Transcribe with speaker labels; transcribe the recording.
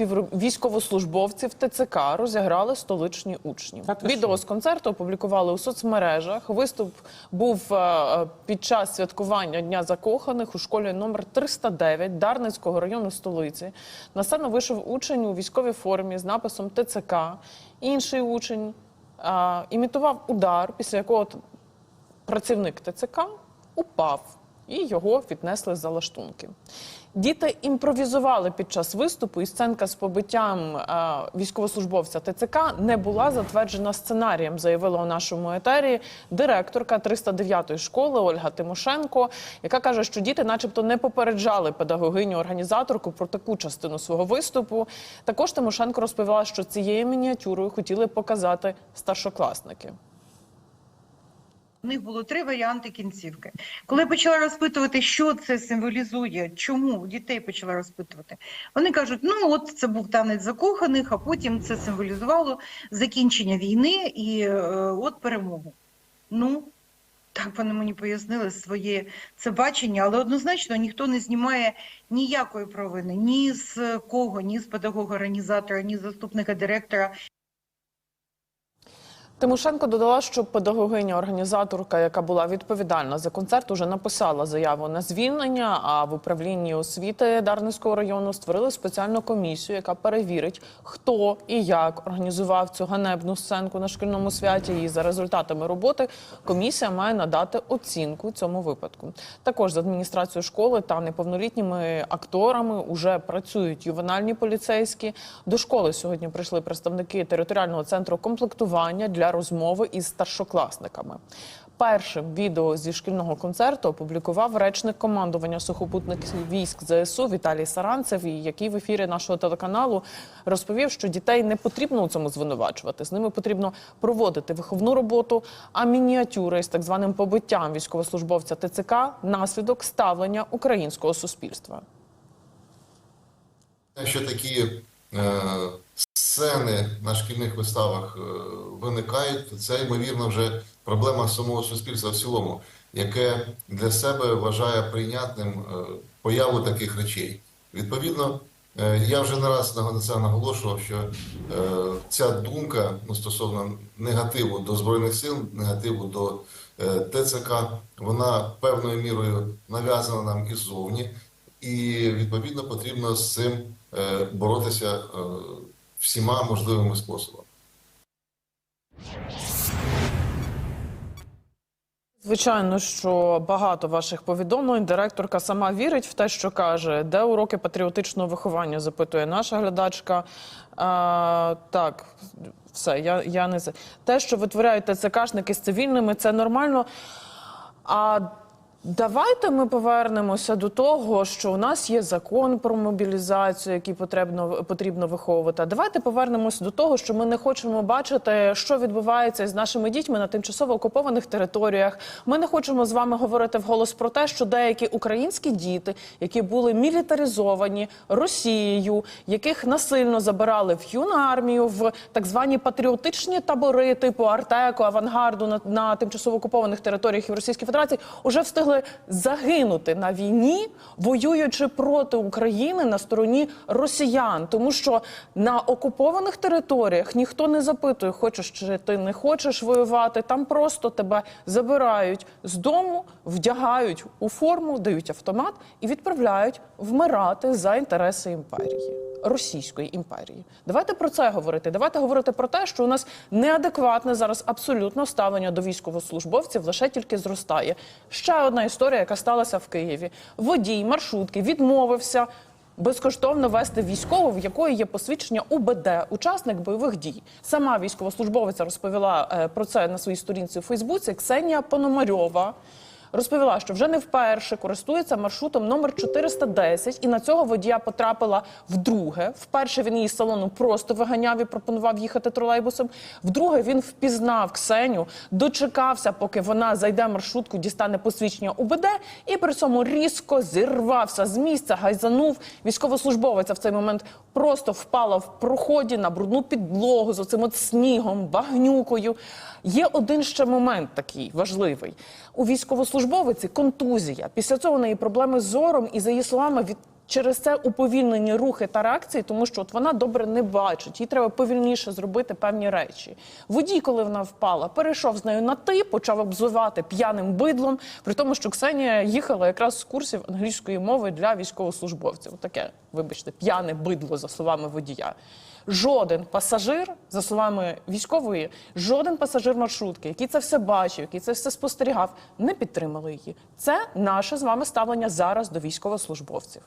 Speaker 1: Військовослужбовців ТЦК розіграли столичні учні. Відео з концерту опублікували у соцмережах. Виступ був е, е, під час святкування Дня закоханих у школі номер 309 Дарницького району столиці. На сцену вийшов учень у військовій формі з написом ТЦК. Інший учень е, імітував удар, після якого працівник ТЦК упав і його віднесли за лаштунки. Діти імпровізували під час виступу, і сценка з побиттям е, військовослужбовця ТЦК не була затверджена сценарієм, заявила у нашому етері директорка 309-ї школи Ольга Тимошенко, яка каже, що діти, начебто, не попереджали педагогиню організаторку про таку частину свого виступу. Також Тимошенко розповіла, що цією мініатюрою хотіли показати старшокласники.
Speaker 2: У них було три варіанти кінцівки. Коли почала розпитувати, що це символізує, чому дітей почала розпитувати, вони кажуть: ну от це був танець закоханих, а потім це символізувало закінчення війни і е, от перемогу. Ну, так вони мені пояснили своє це бачення, але однозначно ніхто не знімає ніякої провини ні з кого, ні з педагога-організатора, ні з заступника директора,
Speaker 1: Тимошенко додала, що педагогиня-організаторка, яка була відповідальна за концерт, уже написала заяву на звільнення. А в управлінні освіти Дарницького району створили спеціальну комісію, яка перевірить, хто і як організував цю ганебну сценку на шкільному святі. І за результатами роботи комісія має надати оцінку цьому випадку. Також з адміністрацією школи та неповнолітніми акторами уже працюють ювенальні поліцейські. До школи сьогодні прийшли представники територіального центру комплектування для розмови із старшокласниками. Першим відео зі шкільного концерту опублікував речник командування сухопутних військ ЗСУ Віталій Саранцев, який в ефірі нашого телеканалу розповів, що дітей не потрібно у цьому звинувачувати. З ними потрібно проводити виховну роботу. А мініатюри з так званим побиттям військовослужбовця ТЦК наслідок ставлення українського суспільства.
Speaker 3: Якщо такі е, сцени на шкільних виставах е, виникають, це ймовірно вже проблема самого суспільства в цілому, яке для себе вважає прийнятним е, появу таких речей. Відповідно, е, я вже не раз на це наголошував, що ця думка ну, стосовно негативу до збройних сил, негативу до ТЦК, вона певною мірою нав'язана нам іззовні. І відповідно потрібно з цим боротися всіма можливими способами.
Speaker 1: Звичайно, що багато ваших повідомлень. Директорка сама вірить в те, що каже, де уроки патріотичного виховання, запитує наша глядачка. А, так, все, я, я не те, що витворяють ТЦКшники з цивільними, це нормально. А давайте ми повернемося до того, що у нас є закон про мобілізацію, який потрібно потрібно виховувати. Давайте повернемося до того, що ми не хочемо бачити, що відбувається з нашими дітьми на тимчасово окупованих територіях. Ми не хочемо з вами говорити вголос про те, що деякі українські діти, які були мілітаризовані Росією, яких насильно забирали в юну армію, в так звані патріотичні табори, типу Артеку, Авангарду на, на тимчасово окупованих територіях і в Російській Федерації, уже встигли загинути на війні, воюючи проти України на стороні росіян, тому що на окупованих територіях ніхто не запитує, хочеш чи ти не хочеш воювати. Там просто тебе забирають з дому, вдягають у форму, дають автомат і відправляють вмирати за інтереси імперії. Російської імперії, давайте про це говорити. Давайте говорити про те, що у нас неадекватне зараз абсолютно ставлення до військовослужбовців лише тільки зростає. Ще одна історія, яка сталася в Києві. Водій маршрутки відмовився безкоштовно вести військову, в якої є посвідчення УБД, учасник бойових дій. Сама військовослужбовиця розповіла е, про це на своїй сторінці у Фейсбуці. Ксенія Пономарьова. Розповіла, що вже не вперше користується маршрутом номер 410 і на цього водія потрапила вдруге. Вперше він її з салону просто виганяв і пропонував їхати тролейбусом. Вдруге він впізнав Ксеню, дочекався, поки вона зайде маршрутку, дістане посвідчення УБД, і при цьому різко зірвався з місця, гайзанув. Військовослужбовиця в цей момент просто впала в проході на брудну підлогу з оцим от снігом, багнюкою. Є один ще момент такий важливий. У військовослужбовиці контузія. Після цього у неї проблеми з зором, і за її словами від Через це уповільнені рухи та реакції, тому що от вона добре не бачить, їй треба повільніше зробити певні речі. Водій, коли вона впала, перейшов з нею на ти, почав обзивати п'яним бидлом, при тому, що Ксенія їхала якраз з курсів англійської мови для військовослужбовців. Таке, вибачте, п'яне бидло, за словами водія. Жоден пасажир, за словами військової, жоден пасажир маршрутки, який це все бачив, який це все спостерігав, не підтримали її. Це наше з вами ставлення зараз до військовослужбовців.